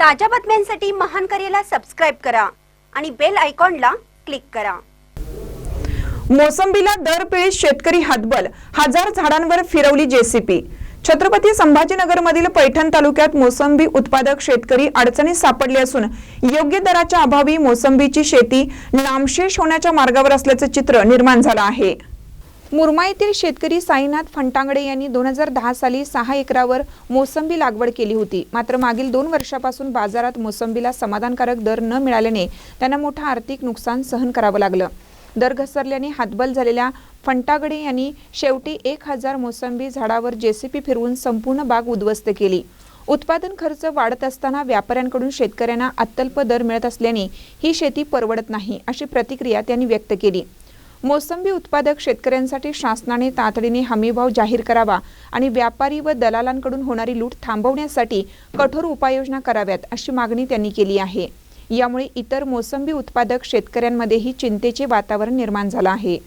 ताज्या बातम्यांसाठी महान करेला सबस्क्राईब करा आणि बेल आयकॉनला क्लिक करा. मोसंबीला दर पिळीत शेतकरी हातबल हजार झाडांवर फिरवली जेसीपी. छत्रपती संभाजीनगरमधील पैठण तालुक्यात मोसंबी उत्पादक शेतकरी अडचणीत सापडले असून योग्य दराच्या अभावी मोसंबीची शेती नामशेष होण्याच्या मार्गावर असल्याचं चित्र निर्माण झालं आहे. मुरमा येथील शेतकरी साईनाथ फंटांगडे यांनी दोन हजार दहा साली सहा एकरावर मोसंबी लागवड केली होती. मात्र मागील दोन वर्षापासून बाजारात मोसंबीला समाधानकारक दर न मिळाल्याने त्यांना मोठं आर्थिक नुकसान सहन करावं लागलं. दर घसरल्याने हातबल झालेल्या फंटागडे यांनी शेवटी एक हजार मोसंबी झाडावर जेसीपी फिरवून संपूर्ण बाग उद्ध्वस्त केली. उत्पादन खर्च वाढत असताना व्यापाऱ्यांकडून शेतकऱ्यांना अत्यल्प दर मिळत असल्याने ही शेती परवडत नाही अशी प्रतिक्रिया त्यांनी व्यक्त केली. मोसंबी उत्पादक शेतकऱ्यांसाठी शासनाने तातडीने हमीभाव जाहीर करावा आणि व्यापारी व दलालांकडून होणारी लूट थांबवण्यासाठी कठोर उपाययोजना कराव्यात अशी मागणी त्यांनी केली आहे. यामुळे इतर मोसंबी उत्पादक शेतकऱ्यांमध्येही चिंतेचे वातावरण निर्माण झालं आहे.